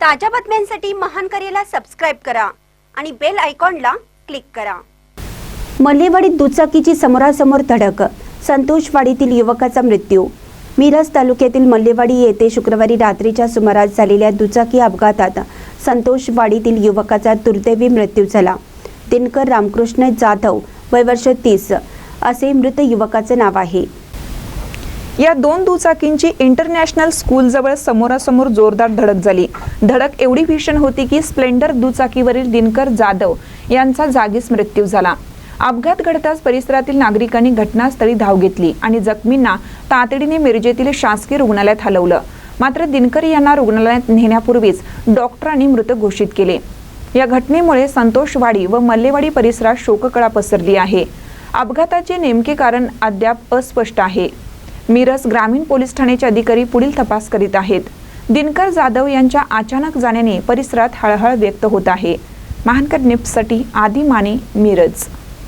ताज्या बातम्यांसाठी महान करेला सबस्क्राईब करा आणि बेल आयकॉनला क्लिक करा. मल्लेवाडीत दुचाकीची समोरासमोर धडक. संतोषवाडीतील युवकाचा मृत्यू. मिरज तालुक्यातील मल्लेवाडी येथे शुक्रवारी रात्रीच्या सुमारास झालेल्या दुचाकी अपघातात संतोषवाडीतील युवकाचा दुर्दैवी मृत्यू झाला. दिनकर रामकृष्ण जाधव वय वर्ष तीस. असे मृत युवकाचं नाव आहे. या दोन दुचाकींची इंटरनॅशनल स्कूलजवळ समोरासमोर जोरदार धडक झाली. धडक एवढी भीषण होती की स्प्लेंडर दुचाकीवरील दिनकर जाधव यांचा जागीच मृत्यू झाला. अपघात घडताच परिसरातील नागरिकांनी घटनास्थळी धाव घेतली आणि जखमींना तातडीने मिरजेतील शासकीय रुग्णालयात हलवलं. मात्र दिनकर यांना रुग्णालयात नेण्यापूर्वीच डॉक्टरांनी मृत घोषित केले. या घटनेमुळे संतोषवाडी व मल्लेवाडी परिसरात शोककळा पसरली आहे. अपघाताचे नेमके कारण अद्याप अस्पष्ट आहे. मिरज ग्रामीण पोलीस ठाण्याचे अधिकारी पुढील तपास करीत आहेत. दिनकर जाधव यांच्या अचानक जाण्याने परिसरात हळहळ व्यक्त होत आहे. महानकर निप्ससाठी आदी माने मिरज.